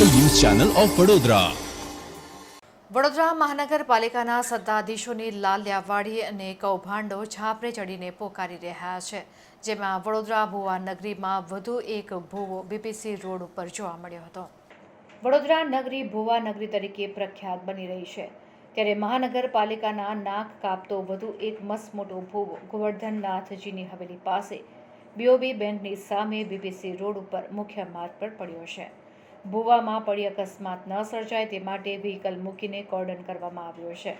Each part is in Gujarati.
Channel of Vadodara. વડોદરા મહાનગરપાલિકાના સત્તાધીશોની લાલ્યાવાડી અને કૌભાંડો છાપરે ચડીને પોકારી રહ્યા છે, જેમાં વડોદરા ભુવા નગરીમાં વધુ એક ભૂવો બીપીસી રોડ ઉપર જોવા મળ્યો હતો. વડોદરા નગરી ભુવા નગરી તરીકે પ્રખ્યાત બની રહી છે. ત્યારે મહાનગરપાલિકાના નાક કાપતો વધુ એક મસમોટો ભૂવો ગોવર્ધનનાથજીની હવેલી પાસે બીઓબી બેંકની સામે બીબીસી રોડ ઉપર મુખ્ય માર્ગ પર પડ્યો છે. ભૂવામાં પડી અકસ્માત ન સર્જાય તે માટે વ્હીકલ મૂકીને કોર્ડન કરવામાં આવ્યો છે.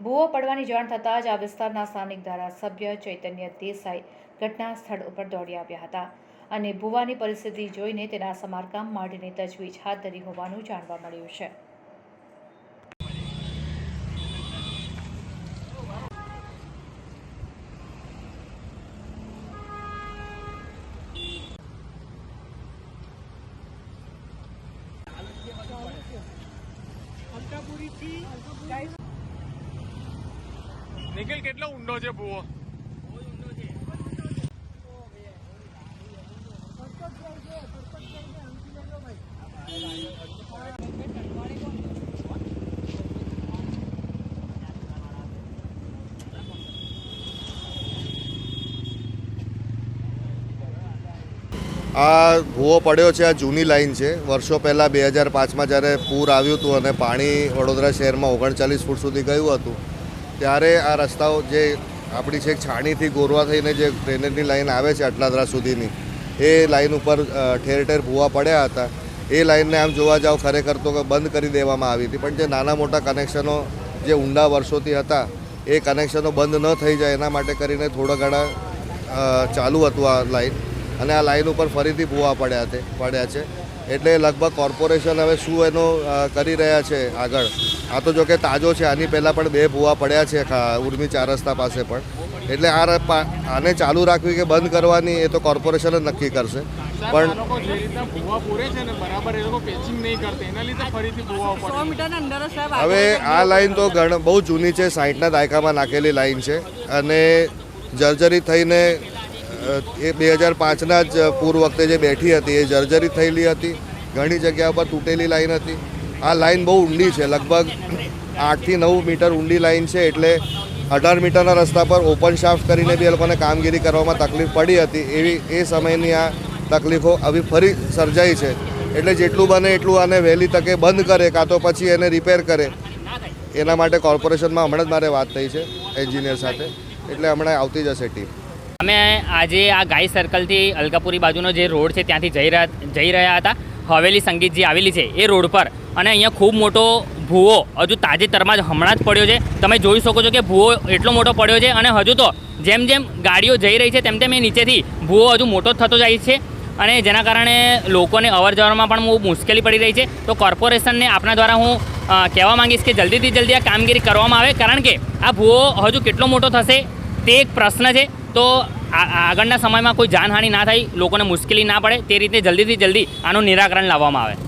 ભૂવો પડવાની જાણ થતાં જ આ વિસ્તારના સ્થાનિક ધારાસભ્ય ચૈતન્ય દેસાઈ ઘટના સ્થળ ઉપર દોડી આવ્યા હતા અને ભૂવાની પરિસ્થિતિ જોઈને તેના સમારકામ માટેની તજવીજ હાથ ધરી હોવાનું જાણવા મળ્યું છે. નિખિલ કેટલો ઊંડો છે ભૂવો? આ ભૂવો પડ્યો છે, આ જૂની લાઇન છે. વર્ષો પહેલાં બે હજાર પાંચમાં જ્યારે પૂર આવ્યું હતું અને પાણી વડોદરા શહેરમાં ઓગણચાલીસ ફૂટ સુધી ગયું હતું, ત્યારે આ રસ્તાઓ જે આપણી છેક છાણીથી ગોરવા થઈને જે ડ્રેનેજની લાઇન આવે છે અટલાદરા સુધીની, એ લાઈન ઉપર ઠેર ઠેર ભૂવા પડ્યા હતા. એ લાઇનને આમ જોવા જાવ ખરેખર તો બંધ કરી દેવામાં આવી હતી, પણ જે નાના મોટા કનેક્શનો જે ઊંડા વર્ષોથી હતા, એ કનેક્શનો બંધ ન થઈ જાય એના માટે કરીને થોડા ઘણા ચાલુ હતું આ લાઈન. અને આ લાઈન ઉપર ફરીથી ભૂવા પડ્યા છે પડ્યા છે. એટલે લગભગ કોર્પોરેશન હવે શું એનો કરી રહ્યા છે આગળ. આ તો જો કે તાજો છે આની પહેલાં પણ બે ભૂવા પડ્યા છે ખા- ઉર્મી ચાર રસ્તા પાસે પણ. એટલે આ આને ચાલુ રાખવી કે બંધ કરવાની એ તો કોર્પોરેશન જ નક્કી કરશે. પણ જે રીતના ભૂવા પૂરે છે ને બરાબર એ લોકો પેચિંગ નહીં કરતા. એના લીધે ફરીથી ભૂવા પડે મીટરના અંદર સાહેબ હવે આ લાઈન તો ઘણ બહુ જૂની છે સાહીઠના દાયકામાં નાખેલી લાઈન છે. અને જર્જરી થઈને એ બે હજાર પાંચના જ પૂર વખતે જે બેઠી હતી, એ જર્જરિત થયેલી હતી, ઘણી જગ્યા પર તૂટેલી લાઈન હતી. આ લાઈન બહુ ઊંડી છે, લગભગ આઠથી નવ મીટર ઊંડી લાઈન છે, એટલે અઢાર મીટરના રસ્તા પર ઓપન શાફ્ટ કરીને બી એ લોકોને કામગીરી કરવામાં તકલીફ પડી હતી. એવી, એ સમયની આ તકલીફો હવે ફરી સર્જાઈ છે. એટલે જેટલું બને એટલું આને વહેલી તકે બંધ કરે, કાં તો પછી એને રિપેર કરે. એના માટે કોર્પોરેશનમાં હમણાં જ મારે વાત થઈ છે એન્જિનિયર સાથે. એટલે હમણાં આવતી જશે ટીમ અમે આજે આ ગાય સર્કલથી અલકાપુરી બાજુનો જે રોડ છે ત્યાંથી જઈ રહ્યા જઈ રહ્યા હતા. હવેલી સંગીત જે આવેલી છે એ રોડ પર. અને અહીંયા ખૂબ મોટો ભૂવો હજુ તાજેતરમાં જ હમણાં જ પડ્યો છે. તમે જોઈ શકો છો કે ભૂવો એટલો મોટો પડ્યો છે અને હજુ તો જેમ જેમ ગાડીઓ જઈ રહી છે તેમ તેમ એ નીચેથી ભૂવો હજુ મોટો થતો જાય છે. અને જેના કારણે લોકોને અવર જવરમાં પણ બહુ મુશ્કેલી પડી રહી છે. તો કોર્પોરેશનને આપણા દ્વારા હું કહેવા માંગીશ કે જલ્દીથી જલ્દી આ કામગીરી કરવામાં આવે. કારણ કે આ ભૂવો હજુ કેટલો મોટો થશે તે એક પ્રશ્ન છે. તો આગળના સમયમાં કોઈ જાનહાનિ ના થાય, લોકોને મુશ્કેલી ના પડે, તે રીતે જલ્દીથી જલ્દી આનું નિરાકરણ લાવવામાં આવે.